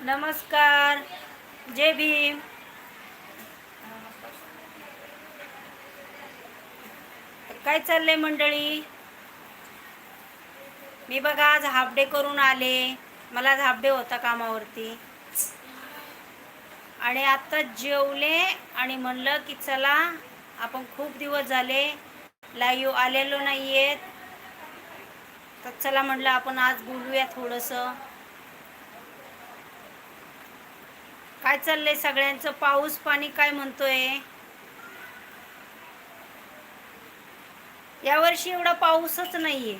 नमस्कार जय भीम. काय चाललंय मंडळी? मी बघा आज हाफ डे करून आले. मला आज हाफ डे होता कामावरती. आणि आत्ता जेवले आणि म्हणलं की चला आपण खूप दिवस झाले लाईव्ह आलेलो नाही आहेत तर चला म्हटलं आपण आज बोलूया थोडंसं. काय चाललंय सगळ्यांचं? पाऊस पाणी काय म्हणतोय? यावर्षी एवढा पाऊसच नाहीये.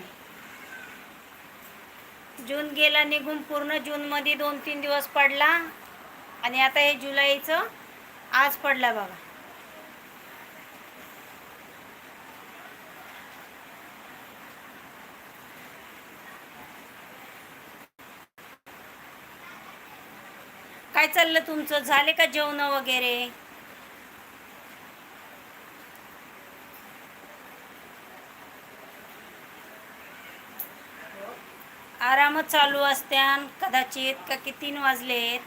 जून गेला निघून पूर्ण जूनमध्ये दोन तीन दिवस पडला. आणि आता हे जुलैचं आज पडला बघा. काय चाललं तुमचं? झाले का जेवण वगैरे? आरामच चालू असत्यान कदाचित का की तीन वाजलेत.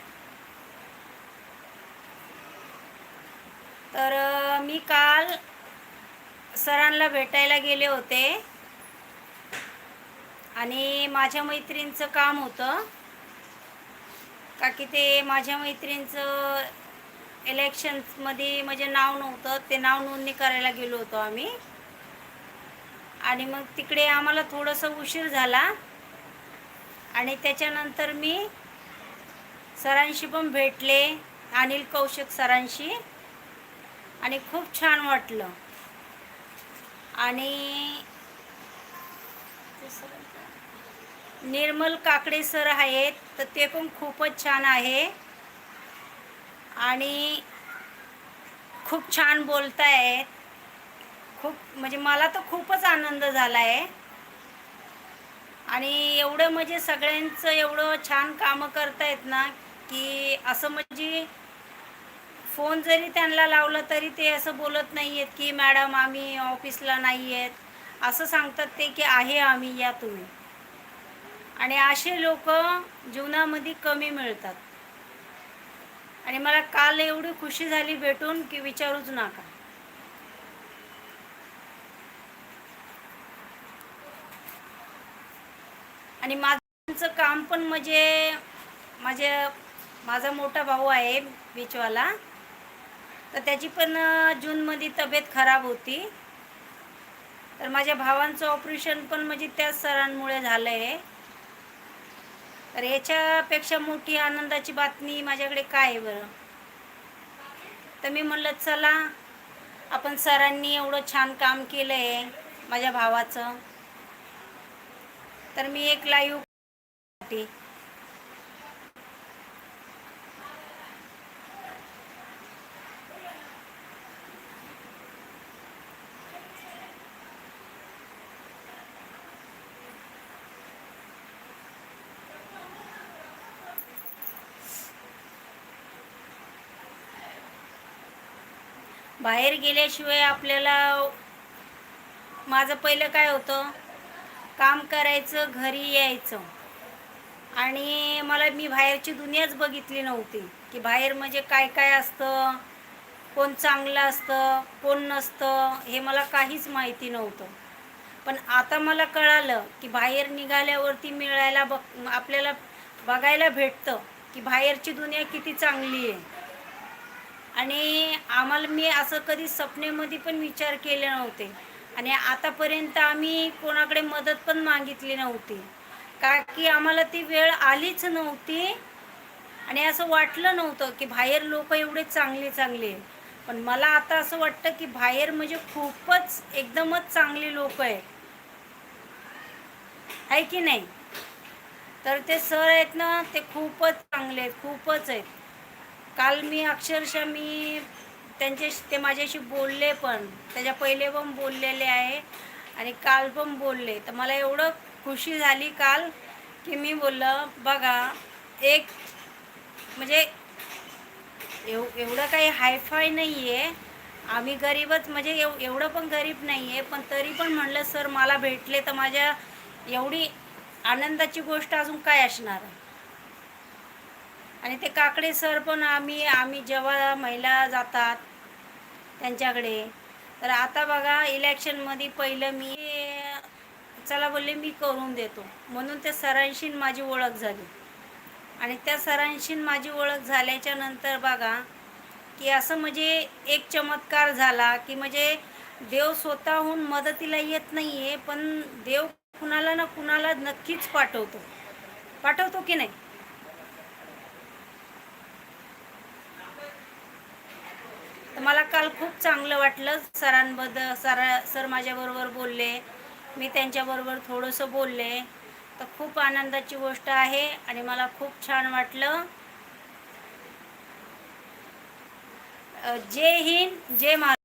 तर मी काल सरांना भेटायला गेले होते. आणि माझ्या मैत्रिणीचं काम होतं. का की ते माझ्या मैत्रिणीचं इलेक्शन्समध्ये म्हणजे नाव नव्हतं ते नाव नोंदणी करायला गेलो होतो आम्ही. आणि मग तिकडे आम्हाला थोडंसं उशीर झाला. आणि त्याच्यानंतर मी सरांशी पण भेटले अनिल कौशिक सरांशी. आणि खूप छान वाटलं. आणि निर्मल काकडे सर आहेत. तर ते पण खूपच छान आहे. आणि खूप छान बोलतायत खूप म्हणजे मला तर खूपच आनंद झाला आहे आणि एवढं म्हणजे सगळ्यांचं एवढं छान कामं करतायत ना की असं म्हणजे फोन जरी त्यांना लावलं तरी ते असं बोलत नाही आहेत की मॅडम आम्ही ऑफिसला नाही आहेत असं सांगतात ते की आहे आम्ही या तुम्ही. आणि असे लोक जीवनामध्ये कमी मिळतात. आणि मला काल एवढी खुशी झाली भेटून की विचारूच नका. आणि माझं काम पण म्हणजे माझे माझा मोठा भाऊ आहे बीचवाला. तर त्याची पण जूनमध्ये तब्येत खराब होती. तर माझ्या भावांचं ऑपरेशन पण म्हणजे त्याच सरांमुळे झालं आहे तर याच्यापेक्षा मोठी आनंदाची बातमी माझ्याकडे काय आहे बरं? तर मी म्हणलं चला आपण सरांनी एवढं छान काम केलं आहे माझ्या भावाचं. तर मी एक लाईव्ह बाहेर गेल्याशिवाय आपल्याला माझं पहिलं काय होतं? काम करायचं घरी यायचं. आणि मला मी बाहेरची दुनियाच बघितली नव्हती. की बाहेर म्हणजे काय काय असतं? कोण चांगलं असतं? कोण नसतं? हे मला काहीच माहिती नव्हतं. पण आता मला कळालं की बाहेर निघाल्यावरती मिळायला बघ आपल्याला बघायला भेटतं की बाहेरची दुनिया किती चांगली आहे. आणि आम्हाला मी असं कधी स्वप्नेमध्ये पण विचार केले नव्हते. आणि आतापर्यंत आम्ही कोणाकडे मदत पण मागितली नव्हती. का की आम्हाला ती वेळ आलीच नव्हती. आणि असं वाटलं नव्हतं की बाहेर लोक एवढे चांगले चांगले आहेत. पण मला आता असं वाटतं की बाहेर म्हणजे खूपच एकदमच चांगली लोक आहेत. आहे की नाही? तर ते सर आहेत ना ते खूपच चांगले आहेत खूपच आहेत. काल मी अक्षरशः मी त्यांच्याशी ते माझ्याशी बोलले पण त्याच्या पहिले पण बोललेले आहे आणि काल पण बोलले. तर मला एवढं खुशी झाली काल की मी बोललं बघा एक म्हणजे एव एवढं काही हायफाय नाही आहे आम्ही गरीबच म्हणजे एव एवढं पण गरीब नाही आहे पण तरी पण म्हणलं सर मला भेटले तर माझ्या एवढी आनंदाची गोष्ट अजून काय असणार? आहे आणि ते काकडे सर पण आम्ही आम्ही जेव्हा महिला जातात त्यांच्याकडे तर आता बघा इलेक्शनमध्ये पहिलं मी चला बोलले मी करून देतो. म्हणून त्या सरांशी माझी ओळख झाली. आणि त्या सरांशी माझी ओळख झाल्याच्यानंतर बघा की असं म्हणजे एक चमत्कार झाला की म्हणजे देव स्वतःहून मदतीला येत नाही आहे पण देव कुणाला ना कुणाला नक्कीच पाठवतो. पाठवतो की नाही तर मला काल खूप चांगलं वाटलं. सरांबद्दल सरा सर माझ्याबरोबर बोलले. मी त्यांच्याबरोबर थोडंसं बोलले. तर खूप आनंदाची गोष्ट आहे आणि मला खूप छान वाटलं. जय हिंद जय महाराष्ट्र